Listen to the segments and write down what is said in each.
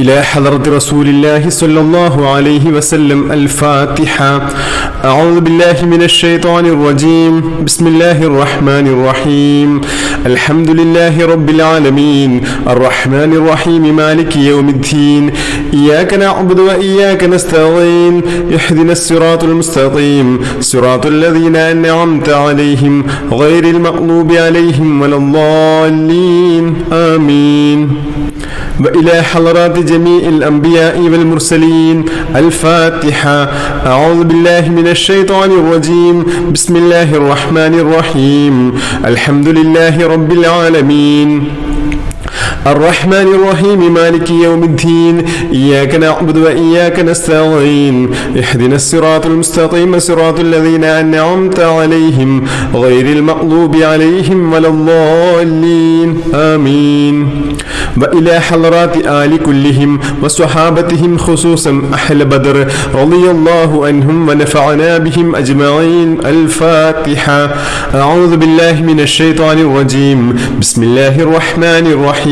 إلى حضرة رسول الله صلى الله عليه وسلم الفاتحة. أعوذ بالله من الشيطان الرجيم. بسم الله الرحمن الرحيم. الحمد لله رب العالمين. الرحمن الرحيم مالك يوم الدين. إياك نعبد وإياك نستعين. اهدنا الصراط المستقيم. صراط الذين أنعمت عليهم غير المغضوب عليهم ولا الضالين. آمين. وإلى حضرات جميع الأنبياء والمرسلين. الفاتحة. أعوذ بالله من الشيطان الرجيم. بسم الله الرحمن الرحيم. الحمد لله رب العالمين. الرحمن الرحيم مالك يوم الدين إياك نعبد وإياك نستعين اهدنا الصراط المستقيم صراط الذين أنعمت عليهم غير المغضوب عليهم ولا الضالين آمين. وإلى حضرات آل كلهم وصحابتهم خصوصا أهل بدر رضي الله عنهم ونفعنا بهم أجمعين. الفاتحة. أعوذ بالله من الشيطان الرجيم. بسم الله الرحمن الرحيم.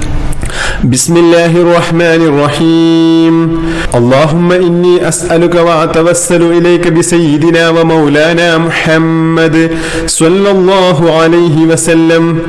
بسم الله الرحمن الرحيم اللهم إني أسألك وأتوسل إليك بسيدنا ومولانا محمد صلى الله عليه وسلم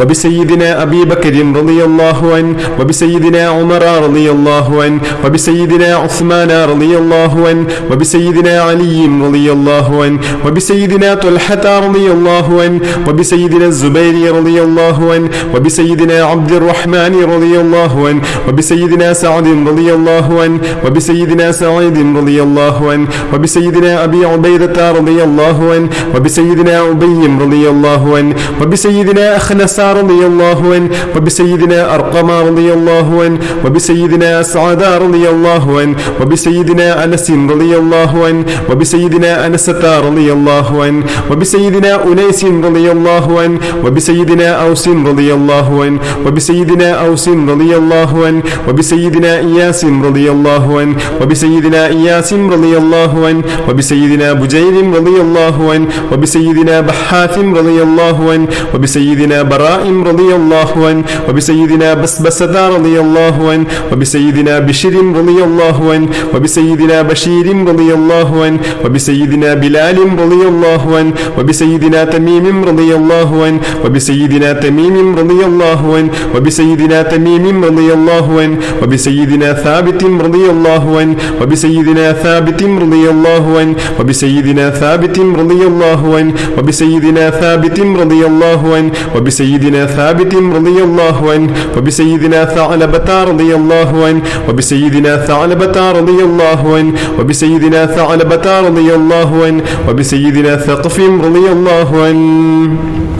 وبسيدنا أبي بكر رضي الله عنه وبسيدنا عمر رضي الله عنه وبسيدنا عثمان رضي الله عنه وبسيدنا علي رضي الله عنه وبسيدنا طلحة رضي الله عنه وبسيدنا الزبير رضي الله عنه وبسيدنا عبد الرحمن رضي الله عنه وبسيدنا سعد رضي الله عنه وبسيدنا سعيد رضي الله عنه وبسيدنا أبي عبيدة رضي الله عنه وبسيدنا أبي رضي الله عنه وبسيدنا أخنس رضي الله عنه وبسيدنا أرقم رضي الله عنه وبسيدنا أسعد رضي الله عنه وبسيدنا أنس رضي الله عنه وبسيدنا أنسة رضي الله عنه وبسيدنا أنيس رضي الله عنه وبسيدنا أوس رضي الله عنه وبسيدنا أوس رضي الله عنه وبسيدنا إياس رضي الله عنه وبسيدنا إياس رضي الله عنه وبسيدنا بجير رضي الله عنه وبسيدنا بحاث رضي الله عنه وبسيدنا براء رضي الله عنه وبسيدنا بسبسة رضي الله عنه وبسيدنا بشر رضي الله عنه وبسيدنا بشير رضي الله عنه وبسيدنا بلال رضي الله عنه وبسيدنا تميم رضي الله عنه وبسيدنا تميم رضي الله عنه وبسيدنا تميم رضي الله عنه وبسيدنا ثابت رضي الله عنه وبسيدنا ثابت رضي الله عنه وبسيدنا ثابت رضي الله عنه وبسيدنا ثابت رضي الله عنه وبسيدنا ثابت رضي الله عنه وبسيدنا ثعلبة رضي الله عنه وبسيدنا ثعلبة رضي الله عنه وبسيدنا ثعلبة رضي الله عنه وبسيدنا ثقف رضي الله عنه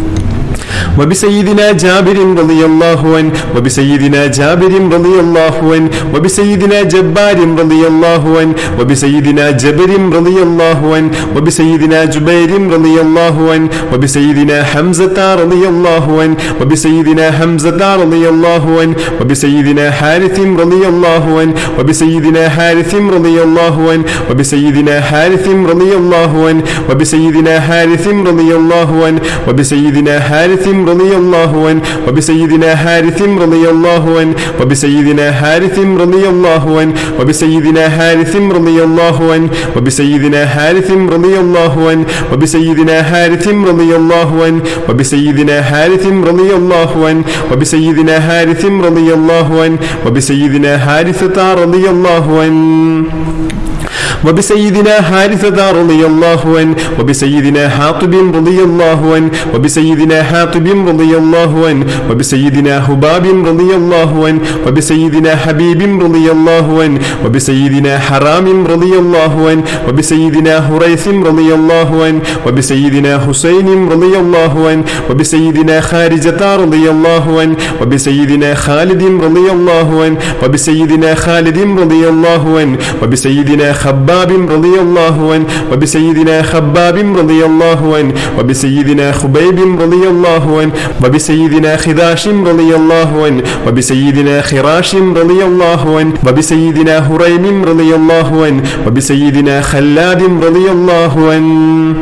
وبسيدنا جابر رضي الله عنه وبسيدنا جابر رضي الله عنه وبسيدنا جبار رضي الله عنه وبسيدنا جبر رضي الله عنه وبسيدنا جبير رضي الله عنه وبسيدنا حمزة رضي الله عنه وبسيدنا حمزة رضي الله عنه وبسيدنا حارث رضي الله عنه وبسيدنا حارث رضي الله عنه وبسيدنا حارث رضي الله عنه وبسيدنا حارث رضي الله عنه وبسيدنا حارث رضي الله عنه وبسيدنا حارث رضي الله عنه وبسيدنا حارث رضي الله عنه وبسيدنا حارث رضي الله عنه وبسيدنا حارث رضي الله عنه وبسيدنا حارث رضي الله عنه وبسيدنا حارث رضي الله عنه وبسيدنا حارث رضي الله عنه وبسيدنا حارثة رضي الله عنه. وبسيدنا حارثة رضي الله عنه وبسيدنا حاطب رضي الله عنه وبسيدنا حاطب رضي الله عنه وبسيدنا هباب رضي الله عنه وبسيدنا حبيب رضي الله عنه وبسيدنا حرام رضي الله عنه وبسيدنا هريث رضي الله عنه وبسيدنا حسين رضي الله عنه وبسيدنا خارجة رضي الله عنه وبسيدنا خالد رضي الله عنه وبسيدنا خالد رضي الله عنه وبسيدنا خباب رضي الله عنه وبسيدنا خباب رضي الله عنه وبسيدنا خبيب رضي الله عنه وبسيدنا خداش رضي الله عنه وبسيدنا خراش رضي الله عنه وبسيدنا هريم رضي الله عنه وبسيدنا خلاد رضي الله عنه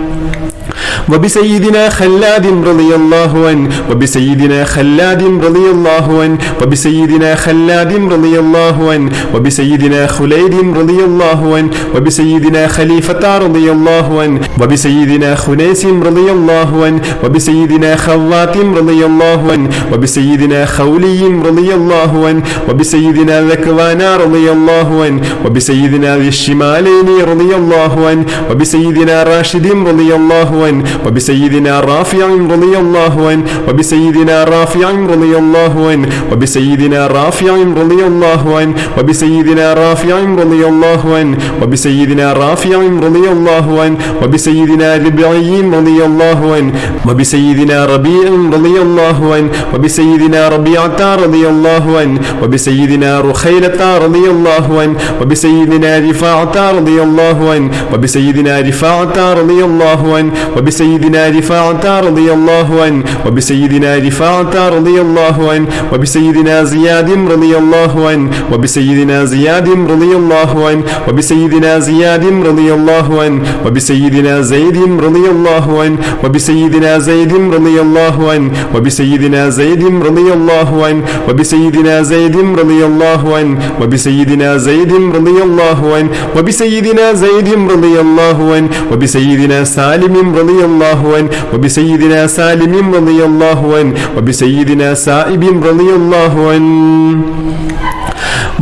وبسيدنا خلاد رضي الله عنه وبسيدنا خلاد رضي الله عنه وبسيدنا خلاد رضي الله عنه وبسيدنا خليد رضي الله عنه وبسيدنا خليفة رضي الله عنه وبسيدنا خنيس رضي الله عنه وبسيدنا خوات رضي الله عنه وبسيدنا خولي رضي الله عنه وبسيدنا ذكوان رضي الله عنه وبسيدنا ذي الشمالين رضي الله عنه وبسيدنا راشد رضي الله عنه وبسيدنا رافع رضي الله عنه وبسيدنا رافع رضي الله عنه وبسيدنا رافع رضي الله عنه وبسيدنا رافع رضي الله عنه وبسيدنا رافع رضي الله عنه وبسيدنا ربعي رضي الله عنه وبسيدنا ربيع رضي الله عنه وبسيدنا ربيعة رضي الله عنه وبسيدنا رخيلة رضي الله عنه وبسيدنا رفاعة رضي الله عنه وبسيدنا رفاعة رضي الله عنه وبسيدنا رفاعة رضي الله عنه وبسيدنا رفاعة رضي الله عنه وبسيدنا زياد رضي الله عنه وبسيدنا زياد رضي الله عنه وبسيدنا زياد رضي الله عنه وبسيدنا زيد رضي الله عنه وبسيدنا زيد رضي الله عنه وبسيدنا زيد رضي الله عنه وبسيدنا زيد رضي الله عنه وبسيدنا زيد رضي الله عنه وبسيدنا زيد رضي الله عنه وبسيدنا سالم رضي الله عنه وبسيدنا سالم رضي الله عنه وبسيدنا سائب رضي الله عنه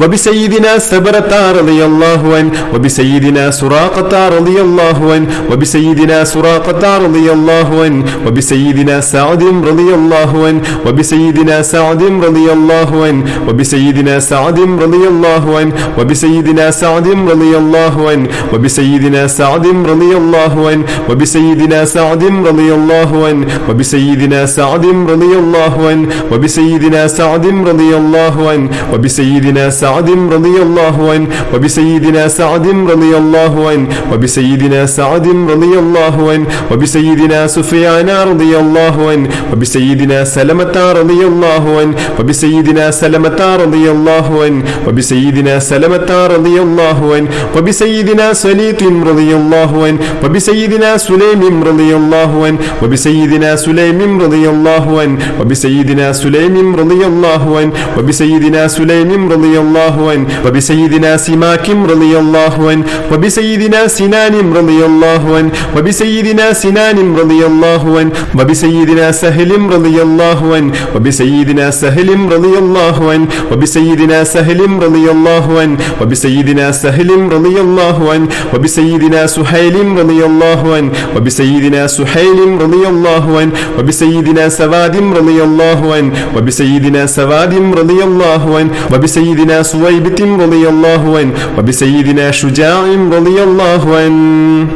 وبسيدنا سبرة رضي الله عنه وبسيدنا سراقة رضي الله عنه وبسيدنا سراقة رضي الله عنه وبسيدنا سعد رضي الله عنه وبسيدنا سعد رضي الله عنه وبسيدنا سعد رضي الله عنه وبسيدنا سعد رضي الله عنه وبسيدنا سعد رضي الله عنه وبسيدنا سعد رضي الله عنه وبسيدنا سعد رضي الله عنه وبسيدنا سعد رضي الله عنه وبسيدنا سعد رضي الله عنه وبسيدنا سعد رضي الله عنه وبسيدنا سعد رضي الله عنه وبسيدنا سفيان رضي الله عنه وبسيدنا سلمة رضي الله عنه وبسيدنا سلمة رضي الله عنه وبسيدنا سلمة رضي الله عنه وبسيدنا سليط رضي الله عنه وبسيدنا سليم رضي الله عنه وبسيدنا سليم رضي الله عنه وبسيدنا سليم رضي الله عنه وبسيدنا سليم رضي الله عنه وبسيدنا سماك رضي الله عنه وبسيدنا سنان رضي الله عنه وبسيدنا سنان رضي الله عنه وبسيدنا سهل رضي الله عنه وبسيدنا سهل رضي الله عنه وبسيدنا سهل رضي الله عنه وبسيدنا سهل رضي الله عنه وبسيدنا سهيل رضي الله عنه وبسيدنا سهيل رضي الله عنه وبسيدنا سواد رضي الله عنه وبسيدنا سواد رضي الله عنه وبسيدنا سويبة رضي الله عنه وبسيدنا شجاع رضي الله عنه.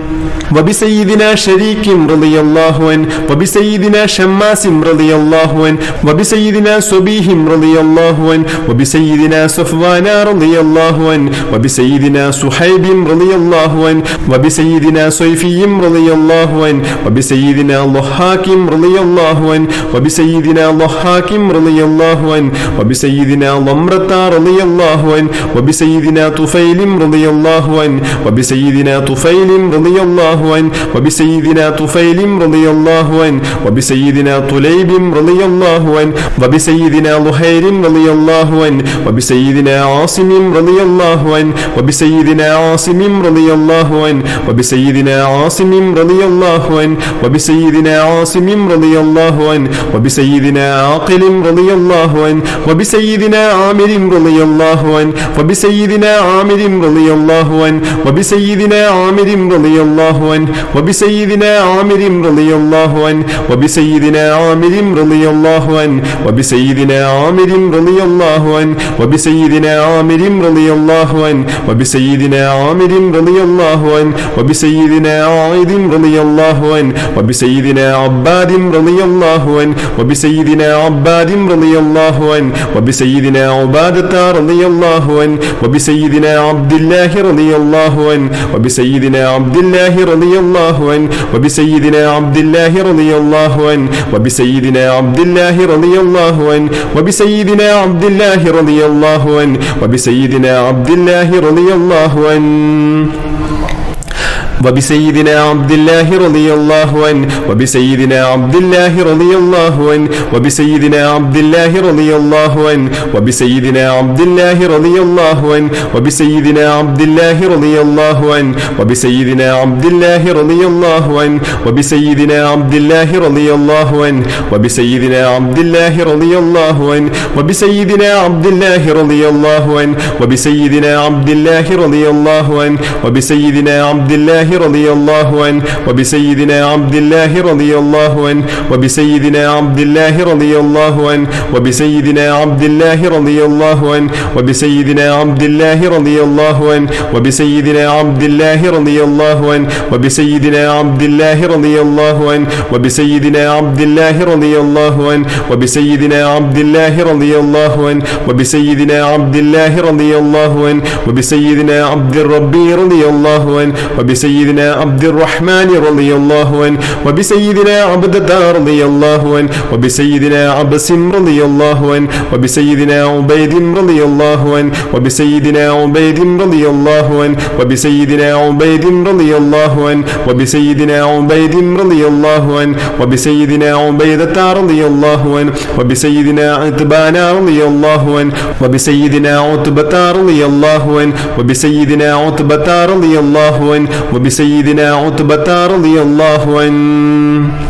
വബിസയ്യിദിന ഷരീഖിം റളിയല്ലാഹുവൻ വബിസയ്യിദിന ഷമ്മാസിം റളിയല്ലാഹുവൻ വബിസയ്യിദിന സുബീഹിം റളിയല്ലാഹുവൻ വബിസയ്യിദിന സഫ്വാന റളിയല്ലാഹുവൻ വബിസയ്യിദിന സുഹൈബിം റളിയല്ലാഹുവൻ വബിസയ്യിദിന സൈഫിയും റളിയല്ലാഹുവൻ വബിസയ്യിദിന ലഹാക്കിം റളിയല്ലാഹുവൻ വബിസയ്യിദിന ലഹാക്കിം റളിയല്ലാഹുവൻ വബിസയ്യിദിന ലംറത്ത റളിയല്ലാഹുവൻ വബിസയ്യിദിന തുഫൈലിം റളിയല്ലാഹുവൻ വബിസയ്യിദിന തുഫൈലിം റളിയല്ലാഹുവൻ الله عنه وبسيدنا طفيل رضي الله عنه وبسيدنا طليب رضي الله عنه وبسيدنا ظهير رضي الله عنه وبسيدنا عاصم رضي الله عنه وبسيدنا عاصم رضي الله عنه وبسيدنا عاصم رضي الله عنه وبسيدنا عاصم رضي الله عنه وبسيدنا عاقل رضي الله عنه وبسيدنا عامر رضي الله عنه وبسيدنا عامر رضي الله عنه وبسيدنا عامر رضي الله عنه وبسيدنا عامر رضي الله عنه وبسيدنا عامر رضي الله عنه وبسيدنا عامر رضي الله عنه وبسيدنا عامر رضي الله عنه وبسيدنا عامر رضي الله عنه وبسيدنا عائد رضي الله عنه وبسيدنا عباد رضي الله عنه وبسيدنا عباد رضي الله عنه وبسيدنا عبادة رضي الله عنه وبسيدنا عبد الله رضي الله عنه وبسيدنا عبد الله رضي الله عنه وبسيدنا عبد الله رضي الله عنه وبسيدنا عبد الله رضي الله عنه وبسيدنا عبد الله رضي الله عنه وبسيدنا عبد الله رضي الله عنه وبسيدنا عبد الله رضي الله عنه وبسيدنا عبد الله رضي الله عنه وبسيدنا عبد الله رضي الله عنه وبسيدنا عبد الله رضي الله عنه وبسيدنا عبد الله رضي الله عنه وبسيدنا عبد الله رضي الله عنه وبسيدنا عبد الله رضي الله عنه وبسيدنا عبد الله رضي الله عنه وبسيدنا عبد الله رضي الله عنه وبسيدنا عبد الله رضي الله عنه وبسيدنا عبد الله رضي الله عنه وبسيدنا عبد الله رضي الله عنه وبسيدنا عبد الله رضي الله عنه وبسيدنا عبد الله رضي الله عنه وبسيدنا عبد الله رضي الله عنه وبسيدنا عبد الله رضي الله عنه وبسيدنا عبد الله رضي الله عنه وبسيدنا عبد الله رضي الله عنه وبسيدنا عبد الله رضي الله عنه وبسيدنا عبد الله رضي الله عنه وبسيدنا عبد الربي رضي الله عنه وبسيدنا عبد الرحمن رضي الله عنه وبسيدنا عبدة رضي الله عنه وبسيدنا عبس رضي الله عنه وبسيدنا عبيد رضي الله عنه وبسيدنا عبيد رضي الله عنه وبسيدنا عبيد رضي الله عنه وبسيدنا عبيد رضي الله عنه وبسيدنا عبيدة رضي الله عنه وبسيدنا عتبان رضي الله عنه وبسيدنا عتبة رضي الله عنه وبسيدنا عتبة رضي الله عنه وبسيدنا عتبة رضي الله عنه.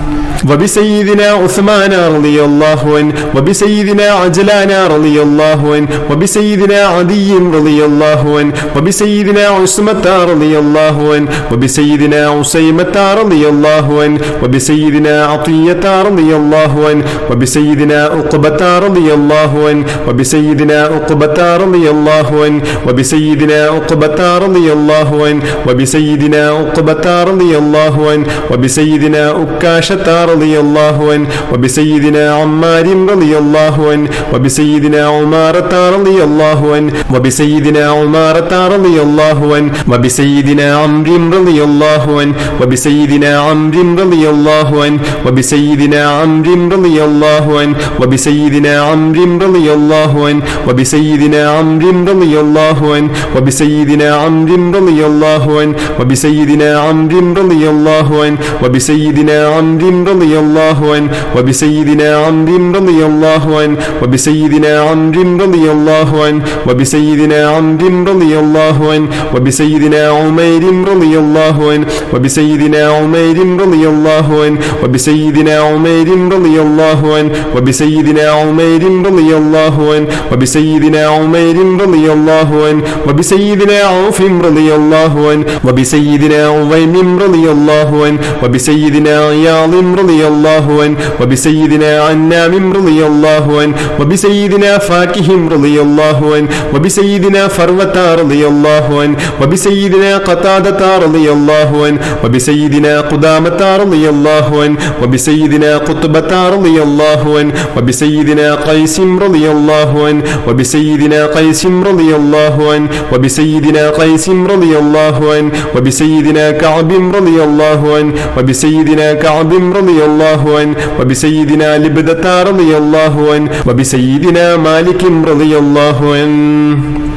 وبسيدنا عثمان رضي الله عنه وبسيدنا عجلان رضي الله عنه وبسيدنا عدي رضي الله عنه وبسيدنا عصمة رضي الله عنه وبسيدنا عسيمة رضي الله عنه وبسيدنا عطية رضي الله عنه وبسيدنا عقبة رضي الله عنه وبسيدنا عقبة رضي الله عنه وبسيدنا عقبة رضي الله عنه وبسيدنا عقبة رضي الله عنه وبسيدنا أكاشة رضي الله عنه وبسيدنا عمار رضي الله عنه وبسيدنا عمارة رضي الله عنه وبسيدنا عمارة رضي الله عنه وبسيدنا عمرو رضي الله عنه وبسيدنا عمرو رضي الله عنه وبسيدنا عمرو رضي الله عنه وبسيدنا عمرو رضي الله عنه وبسيدنا عمرو رضي الله عنه وبسيدنا عمرو رضي الله عنه وبسيدنا عمرو رضي الله عنه وبسيدنا عمرو رضي الله عنه وبسيدنا عمرو رضي الله عنه وبسيدنا عمرو رضي الله عنه وبسيدنا عمرو رضي الله عنه وبسيدنا عمير رضي الله عنه وبسيدنا عمير رضي الله عنه وبسيدنا عمير رضي الله عنه وبسيدنا عمير رضي الله عنه وبسيدنا عمير رضي الله عنه وبسيدنا عوف رضي الله عنه وبسيدنا عويم رضي الله عنه وبسيدنا عياض رضي الله عنه وبسيدنا عنام رضي الله عنه وبسيدنا فاكه رضي الله عنه وبسيدنا فروة رضي الله عنه وبسيدنا قتادة رضي الله عنه وبسيدنا قدامة رضي الله عنه وبسيدنا قطبة رضي الله عنه وبسيدنا قيس رضي الله عنه وبسيدنا قيس رضي الله عنه وبسيدنا قيس رضي الله عنه وبسيدنا كعب رضي الله عنه وبسيدنا كعب رضي الله عنه وبسيدنا لبدة رضي الله عنه وبسيدنا مالك رضي الله عنه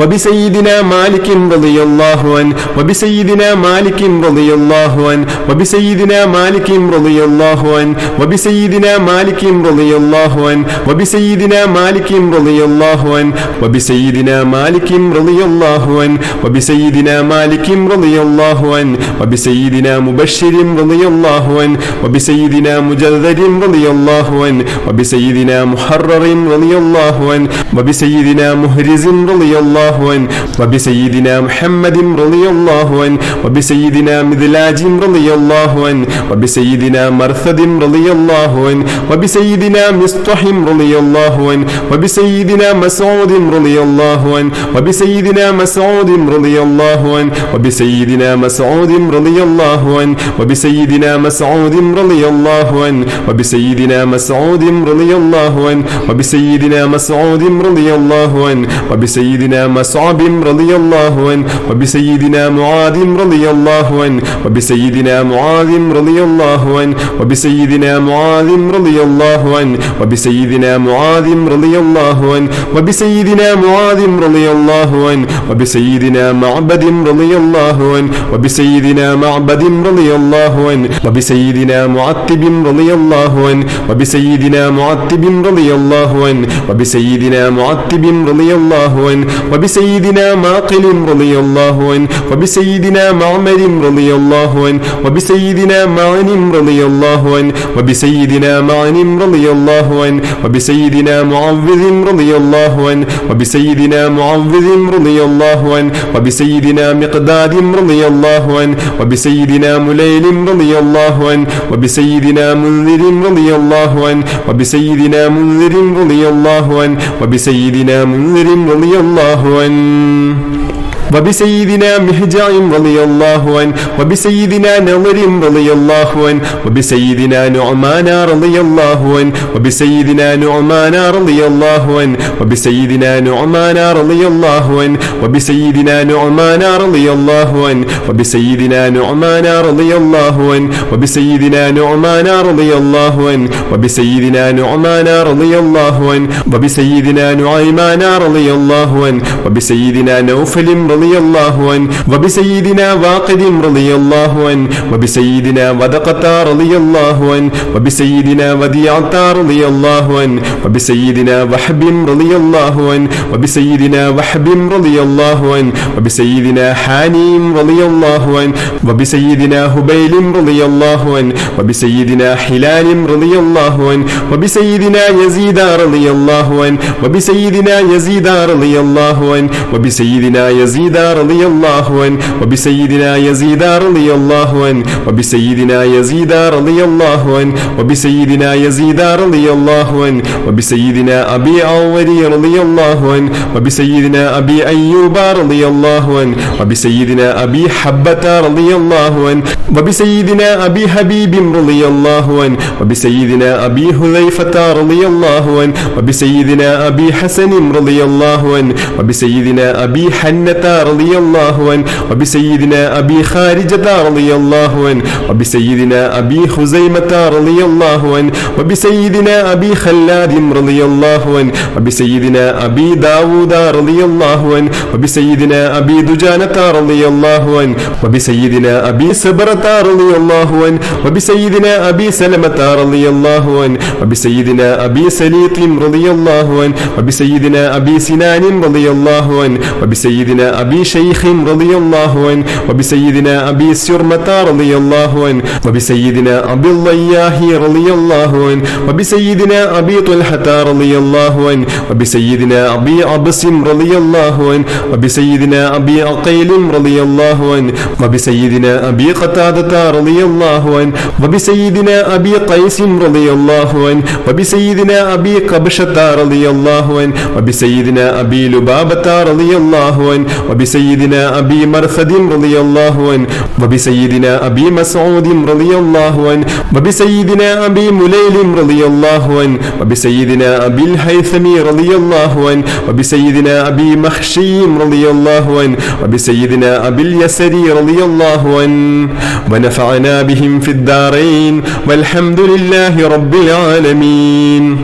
وبسيدنا مالك رضي الله عنه وبسيدنا مالك رضي الله عنه وبسيدنا مالك رضي الله عنه وبسيدنا مالك رضي الله عنه وبسيدنا مالك رضي الله عنه وبسيدنا مالك رضي الله عنه وبسيدنا مالك رضي الله عنه وبسيدنا مبشر رضي الله عنه وبسيدنا مجذر رضي الله عنه وبسيدنا محرر رضي الله عنه وبسيدنا مهرز رضي الله الله عنه وبسيدنا محمد رضي الله عنه وبسيدنا مذلاج رضي الله عنه وبسيدنا مرثد رضي الله عنه وبسيدنا مصطح رضي الله عنه وبسيدنا مسعود رضي الله عنه وبسيدنا مسعود رضي الله عنه وبسيدنا مسعود رضي الله عنه وبسيدنا مسعود رضي الله عنه وبسيدنا مسعود رضي الله عنه وبسيدنا مسعود رضي الله عنه وبسيدنا مصعب رضي الله عنه وبسيدنا معاذ رضي الله عنه وبسيدنا معاذ رضي الله عنه وبسيدنا معاذ رضي الله عنه وبسيدنا معاذ رضي الله عنه وبسيدنا معاذ رضي الله عنه وبسيدنا معبد رضي الله عنه وبسيدنا معبد رضي الله عنه وبسيدنا معتب رضي الله عنه وبسيدنا معتب رضي الله عنه وبسيدنا معتب رضي الله عنه وبسيدنا معقل رضي الله عنه وبسيدنا معمر رضي الله عنه وبسيدنا معن رضي الله عنه وبسيدنا معن رضي الله عنه وبسيدنا معوذ رضي الله عنه وبسيدنا معوذ رضي الله عنه وبسيدنا مقداد رضي الله عنه وبسيدنا مليل رضي الله عنه وبسيدنا منذر رضي الله عنه وبسيدنا منذر رضي الله عنه وبسيدنا منذر رضي الله عنه عفوا وبسيدنا مهجع رضي الله عنه وبسيدنا نظر رضي الله عنه وبسيدنا نعمان رضي الله عنه وبسيدنا نعمان رضي الله عنه وبسيدنا نعمان رضي الله عنه وبسيدنا نعمان رضي الله عنه وبسيدنا نعمان رضي الله عنه وبسيدنا نعمان رضي الله عنه وبسيدنا نعمان رضي الله عنه وبسيدنا نعيمان رضي الله عنه وبسيدنا نوفل رضي الله عنه وبسيدنا واقد رضي الله عنه وبسيدنا ودقة رضي الله عنه وبسيدنا وديعة رضي الله عنه وبسيدنا وحب رضي الله عنه وبسيدنا وحب رضي الله عنه وبسيدنا حانيم رضي الله عنه وبسيدنا هبيل رضي الله عنه وبسيدنا حلال رضي الله عنه وبسيدنا يزيد رضي الله عنه وبسيدنا يزيد رضي الله عنه وبسيدنا يزيد رضي الله عنه وبسيدنا يزيد رضي الله عنه وبسيدنا يزيد رضي الله عنه وبسيدنا يزيد رضي الله عنه وبسيدنا أبي عوري رضي الله عنه وبسيدنا أبي أيوب رضي الله عنه وبسيدنا أبي حبة رضي الله عنه وبسيدنا أبي حبيب رضي الله عنه وبسيدنا أبي حذيفة رضي الله عنه وبسيدنا أبي حسن رضي الله عنه وبسيدنا أبي حنة رضي الله عنه وبسيدنا أبي خارجة رضي الله عنه وبسيدنا أبي خزيمة رضي الله عنه وبسيدنا أبي خلاد رضي الله عنه وبسيدنا أبي داود رضي الله عنه وبسيدنا أبي دجانة رضي الله عنه وبسيدنا أبي سبرة رضي الله عنه وبسيدنا أبي سلمة رضي الله عنه وبسيدنا أبي سليط رضي الله عنه وبسيدنا أبي سنان رضي الله عنه وبسيدنا أبي شيخ رضي الله عنه وبسيدنا أبي سرمة رضي الله عنه وبسيدنا أبي الضياه رضي الله عنه وبسيدنا أبي طلحة رضي الله عنه وبسيدنا أبي عبس رضي الله عنه وبسيدنا أبي عقيل رضي الله عنه وبسيدنا أبي قتادة رضي الله عنه وبسيدنا أبي قيس رضي الله عنه وبسيدنا أبي قبشة رضي الله عنه وبسيدنا أبي لبابة رضي الله عنه وبسيدنا أبي مرثد رضي الله عنه وبسيدنا أبي مسعود رضي الله عنه وبسيدنا أبي مليل رضي الله عنه وبسيدنا أبي الهيثم رضي الله عنه وبسيدنا أبي مخشي رضي الله عنه وبسيدنا أبي اليسري رضي الله عنه. ونفعنا بهم في الدارين والحمد لله رب العالمين.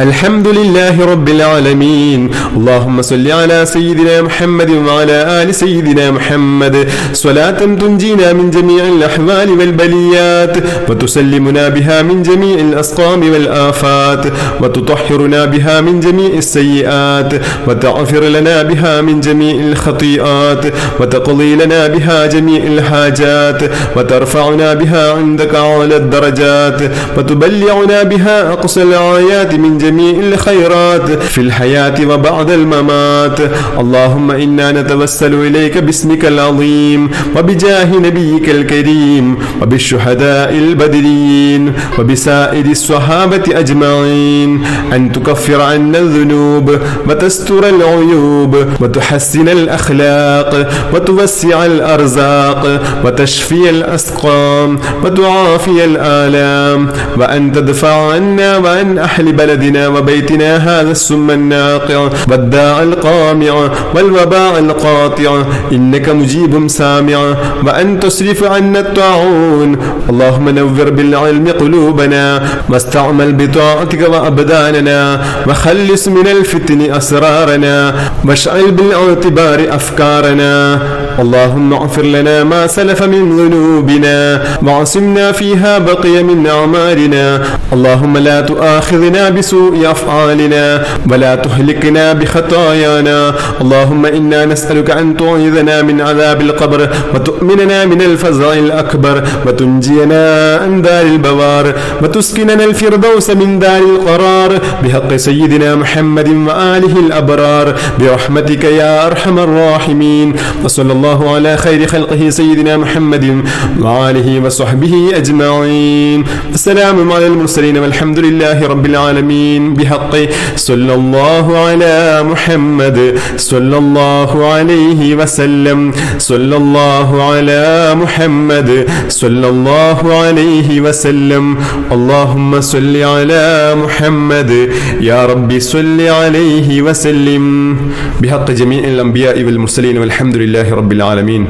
الحمد لله رب العالمين. اللهم صل على سيدنا محمد وعلى آل سيدنا محمد. صلاة تنجينا من جميع الأحوال والبليات وتسلمنا بها من جميع الأسقام والآفات وتطهرنا بها من جميع السيئات وتغفر لنا بها من جميع الخطيئات وتقضي لنا بها جميع الحاجات وترفعنا بها عندك أعلى الدرجات وتبلغنا بها أقصى الآيات من جميع جميع الخيرات في الحياة وبعد الممات. اللهم إنا نتوسل إليك باسمك العظيم وبجاه نبيك الكريم وبالشهداء البدريين وبسائر الصحابة أجمعين. أن تكفر عنا الذنوب وتستر العيوب وتحسن الأخلاق وتوسع الأرزاق وتشفي الأسقام وتعافي الآلام. وأن تدفع عنا وعن أهل بلدنا وبيتنا هذا السم الناقع والداع القامع والوباء القاطع. إنك مجيب سامع وأن تصرف عنا الطاعون. اللهم نور بالعلم قلوبنا واستعمل بطاعتك وأبداننا وخلص من الفتن أسرارنا واشعل بالاعتبار أفكارنا. اللهم اغفر لنا ما سلف من ذنوبنا وعصمنا فيها بقي من أعمالنا. اللهم لا تؤاخذنا بسوء أفعالنا ولا تهلكنا بخطايانا. اللهم إنا نسألك أن تعيذنا من عذاب القبر وتؤمننا من الفزع الأكبر وتنجينا عن دار البوار وتسكننا الفردوس من دار القرار. بحق سيدنا محمد وآله الأبرار. برحمتك يا أرحم الراحمين. وصلى الله على خير خلقه سيدنا محمد وآله وصحبه أجمعين. السلام على المرسلين والحمد لله رب العالمين. بحق صلى الله على محمد صلى الله عليه وسلم. صلى الله على محمد صلى الله عليه وسلم. اللهم صل على محمد. يا ربي صل عليه وسلم. بحق جميع الأنبياء والمرسلين والحمد لله رب العالمين.